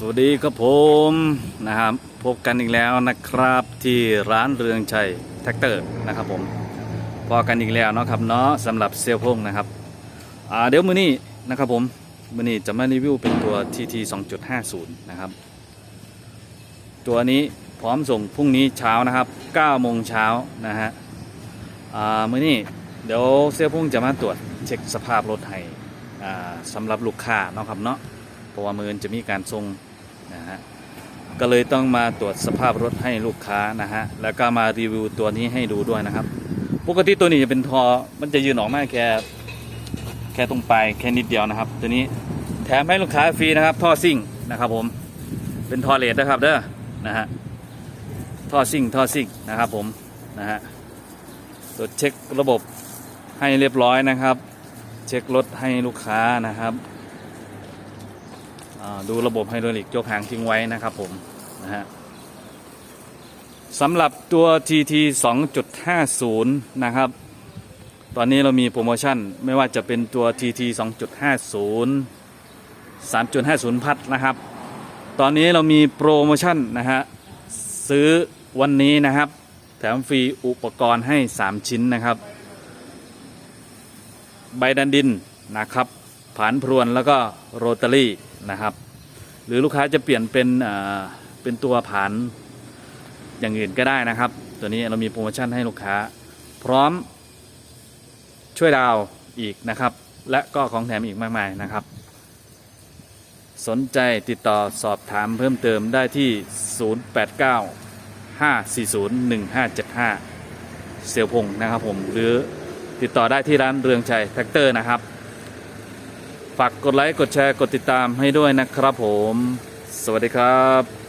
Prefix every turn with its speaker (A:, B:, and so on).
A: สวัสดีครับผมนะครับ พบกันอีกแล้วนะครับที่ร้านเรืองชัยแท็กเตอร์นะครับผมพอกันอีกแล้วเนาะครับเนาะสำหรับเซลพงนะครับอ่าเดี๋ยวมือนี้นะครับผมมือนี้จะมารีวิวเป็นตัว TT 2.50 นะครับ ตัวนี้พร้อมส่งพรุ่งนี้เช้านะครับ9โมงเช้านะฮะอ่ามือนี้เดี๋ยวเซลลพงจะมาตรวจเช็คสภาพรถให้อ่าสำหรับลูกค้าเนาะครับเนาะ เพราะว่ามือนจะมีการทรงนะฮะก็เลยต้องมาตรวจสภาพรถให้ลูกค้านะฮะแล้วก็มารีวิวตัวนี้ให้ดูด้วยนะครับ ปกติตัวนี้จะเป็นทอมันจะยืนออกมาแค่แค่ตรงปลายแค่นิดเดียวนะครับ ตัวนี้แถมให้ลูกค้าฟรีนะครับท่อซิ่งนะครับผมเป็นทอเลสนะครับเด้อนะฮะท่อซิ่งท่อซิ่งนะครับผมนะฮะตรวจเช็คระบบให้เรียบร้อยนะครับ เช็ครถให้ลูกค้านะครับ ดูระบบไฮดรอลิกยกหางทิ้งไว้นะครับผมนะฮะสำหรับตัว TT 2.50 นะครับ ตอนนี้เรามีโปรโมชั่นไม่ว่าจะเป็นตัว TT 2.50 3.50 พัดนะครับ ตอนนี้เรามีโปรโมชั่นนะฮะซื้อวันนี้นะครับ แถมฟรีอุปกรณ์ให้ 3 ชิ้นนะครับ ใบดันดินนะครับ ผานพรวนแล้วก็โรตารี่ นะครับ หรือลูกค้าจะเปลี่ยนเป็นเป็นตัวผานอย่างอื่นก็ได้นะครับ ตัวนี้เรามีโปรโมชั่นให้ลูกค้า พร้อมช่วยดาวอีกนะครับ และก็ของแถมอีกมากมายนะครับ สนใจติดต่อสอบถามเพิ่มเติมได้ที่ 089 540 1575เซลลพงศ์นะครับผมหรือติดต่อได้ที่ร้านเรืองชัยแท็กเตอร์นะครับ ฝากกดไลค์ กดแชร์ กดติดตามให้ด้วยนะครับผม สวัสดีครับ